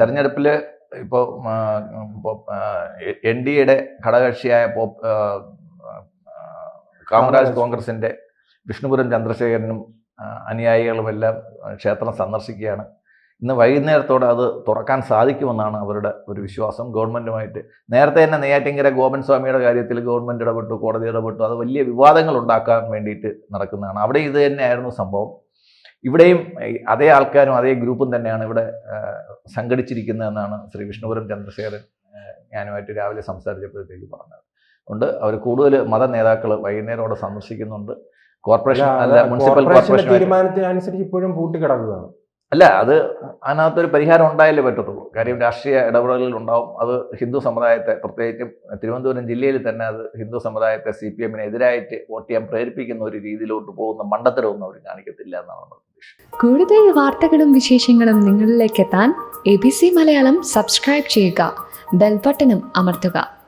തെരഞ്ഞെടുപ്പിൽ ഇപ്പോൾ N D എയുടെ ഘടകകക്ഷിയായ കാമരാജ് കോൺഗ്രസിന്റെ വിഷ്ണുപുരം ചന്ദ്രശേഖരനും അനുയായികളുമെല്ലാം ക്ഷേത്രം സന്ദർശിക്കുകയാണ്. ഇന്ന് വൈകുന്നേരത്തോടെ അത് തുറക്കാൻ സാധിക്കുമെന്നാണ് അവരുടെ ഒരു വിശ്വാസം ഗവൺമെന്റുമായിട്ട് നേരത്തെ തന്നെ നെയ്യാറ്റിങ്കര ഗോപൻ സ്വാമിയുടെ കാര്യത്തിൽ ഗവൺമെന്റ് ഇടപെട്ടു കോടതി ഇടപെട്ടു. അത് വലിയ വിവാദങ്ങൾ ഉണ്ടാക്കാൻ വേണ്ടിയിട്ട് നടക്കുന്നതാണ്. അവിടെ ഇത് തന്നെയായിരുന്നു സംഭവം. ഇവിടെയും അതേ ആൾക്കാരും അതേ ഗ്രൂപ്പും തന്നെയാണ് ഇവിടെ സംഘടിച്ചിരിക്കുന്നതെന്നാണ് ശ്രീ വിഷ്ണുപുരം ചന്ദ്രശേഖരൻ ഞാനുമായിട്ട് രാവിലെ സംസാരിച്ചപ്പോഴത്തേക്ക് പറഞ്ഞത്. അതുകൊണ്ട് അവർ കൂടുതൽ മത നേതാക്കൾ വൈകുന്നേരം അവിടെ സന്ദർശിക്കുന്നുണ്ട് കോർപ്പറേഷൻ അല്ല മുനിസിപ്പൽ കോർപ്പറേഷൻ തീരുമാനത്തിനനുസരിച്ച് ഇപ്പോഴും പൂട്ടിക്കിടക്കുകയാണ്. അല്ല അത് അതിനകത്തൊരു പരിഹാരം ഉണ്ടായാലേ പറ്റത്തുള്ളൂ. കാര്യം രാഷ്ട്രീയ ഇടപെടലുകൾ ഉണ്ടാവും. അത് ഹിന്ദു സമുദായത്തെ പ്രത്യേകിച്ചും തിരുവനന്തപുരം ജില്ലയിൽ തന്നെ അത് ഹിന്ദു സമുദായത്തെ സി പി എമ്മിനെതിരായിട്ട് വോട്ട് ചെയ്യാൻ പ്രേരിപ്പിക്കുന്ന ഒരു രീതിയിലോട്ട് പോകുന്ന മണ്ടത്തരമൊന്നും അവർ കാണിക്കത്തില്ല എന്നാണ് നമ്മൾ കൂടുതൽ വാർത്തകളും വിശേഷങ്ങളും നിങ്ങളിലേക്ക് എത്താൻ A B C Malayalam subscribe ചെയ്യുക. ബെൽബട്ടനും അമർത്തുക.